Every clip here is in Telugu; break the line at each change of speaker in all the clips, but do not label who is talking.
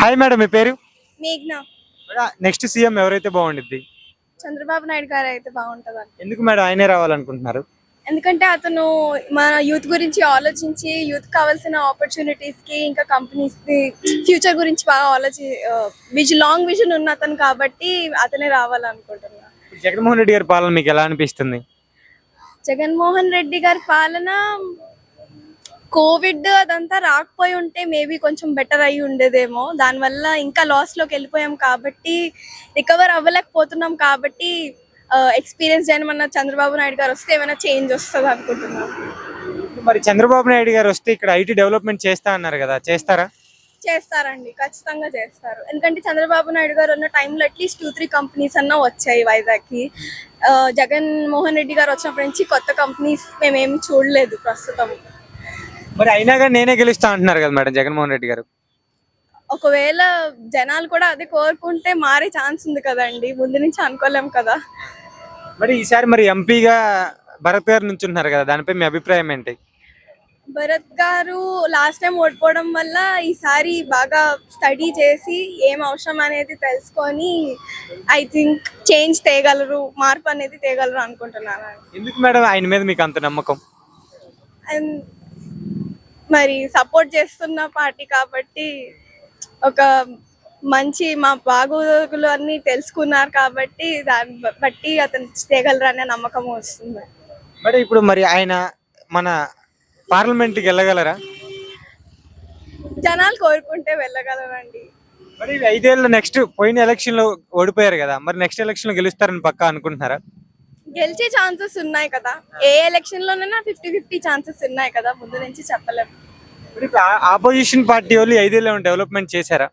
హాయ్ మేడం మీ పేరు?
మేఘ్నా.
నెక్స్ట్ సీఎం ఎవరైతే బాగుండిద్ది?
చంద్రబాబు నాయుడు గారు అయితే బాగుంటుందని
ఎందుకు మేడం ఆయనే రావాలనుకుంటున్నారు?
ఎందుకంటే అతను మన యూత్ గురించి ఆలోచించి యూత్ కావాల్సిన ఆపర్చునిటీస్కి ఇంకా కంపెనీస్కి ఫ్యూచర్ గురించి బాగా ఆలోచి విజన్ లాంగ్ విజన్ ఉన్న అతను కాబట్టి అతనే రావాలనుకుంటున్నా.
జగన్మోహన్ రెడ్డి గారి పాలన మీకు ఎలా అనిపిస్తుంది?
జగన్మోహన్ రెడ్డి గారి పాలన కోవిడ్ అదంతా రాకపోయి ఉంటే మేబీ కొంచెం బెటర్ అయి ఉండేదేమో. దానివల్ల ఇంకా లాస్లోకి వెళ్ళిపోయాం కాబట్టి రికవర్ అవ్వలేకపోతున్నాం కాబట్టి ఎక్స్పీరియన్స్ చేయడం మన చంద్రబాబు నాయుడు గారు వస్తే ఏమైనా చేంజ్ వస్తుంది అనుకుంటున్నాం.
మరి చంద్రబాబు నాయుడు గారు వస్తే ఇక్కడ ఐటీ డెవలప్మెంట్ చేస్తా అన్నారు కదా చేస్తారా?
చేస్తారండి ఖచ్చితంగా చేస్తారు. ఎందుకంటే చంద్రబాబు నాయుడు గారు ఉన్న టైంలో అట్లీస్ట్ టూ త్రీ కంపెనీస్ అన్నా వచ్చాయి వైజాగ్కి. జగన్ మోహన్ రెడ్డి గారు వచ్చినప్పటి నుంచి కొత్త కంపెనీస్ మేమేమి చూడలేదు ప్రస్తుతం.
మరి అయినా కానీ నేనే గెలుస్తా అంటున్నారు కదా మేడం జగన్మోహన్ రెడ్డి గారు.
ఒకవేళ జనాలు కూడా అదే కోరుకుంటే మారే ఛాన్స్ ఉంది కదండి. ముందు నుంచి అనుకోలేం కదా.
మరి ఈసారి మరి ఎంపీగా భరత్ గారు నుంచి ఉన్నారు కదా దానిపై మీ అభిప్రాయం ఏంటి?
భరత్ గారు లాస్ట్ టైం ఓడిపోవడం వల్ల ఈసారి బాగా స్టడీ చేసి ఏం అవసరం అనేది తెలుసుకొని ఐ థింక్ చేంజ్ తేగలరు మార్పు అనేది తేగలరు అనుకుంటున్నాను.
ఎందుకు మేడం ఆయన మీద మీకు అంత నమ్మకం?
అండ్ మరి సపోర్ట్ చేస్తున్న పార్టీ కాబట్టి ఒక మంచి మా బాగోగులు అన్ని తెలుసుకున్నారు కాబట్టి దాన్ని బట్టి అతను చేయగలరు అనే నమ్మకం వస్తుంది.
మరి ఇప్పుడు మరి ఆయన మన పార్లమెంట్కి వెళ్ళగలరా?
జనాలు కోరుకుంటే వెళ్ళగలరండి.
మరి ఐదేళ్ళు నెక్స్ట్ పోయిన ఎలక్షన్లో ఓడిపోయారు కదా మరి నెక్స్ట్ ఎలక్షన్లో గెలుస్తారని పక్కా అనుకుంటున్నారా?
గెలిచే ఛాన్సెస్ ఉన్నాయి కదా. ఏ ఎలక్షన్ లోనైనా ఫిఫ్టీ ఫిఫ్టీ ఛాన్సెస్ ఉన్నాయి కదా. ముందు నుంచి చెప్పలేము.
ఇప్పుడు ఆపోజిషన్ పార్టీ వాళ్ళు ఈ ఐదేళ్ళు ఏమైనా డెవలప్మెంట్ చేశారా?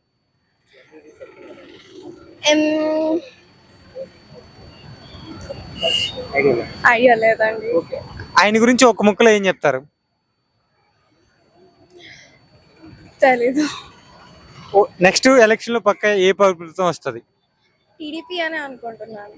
ఎం, ఐడియా లేదండి
ఆయన గురించి ఒక ముక్కలో ఏం చెప్తారు?
తెలీదు.
నెక్స్ట్ ఎలక్షన్లో పక్క ఏ ప్రభుత్వం వస్తుంది?
టీడీపీ అని అనుకుంటున్నాను.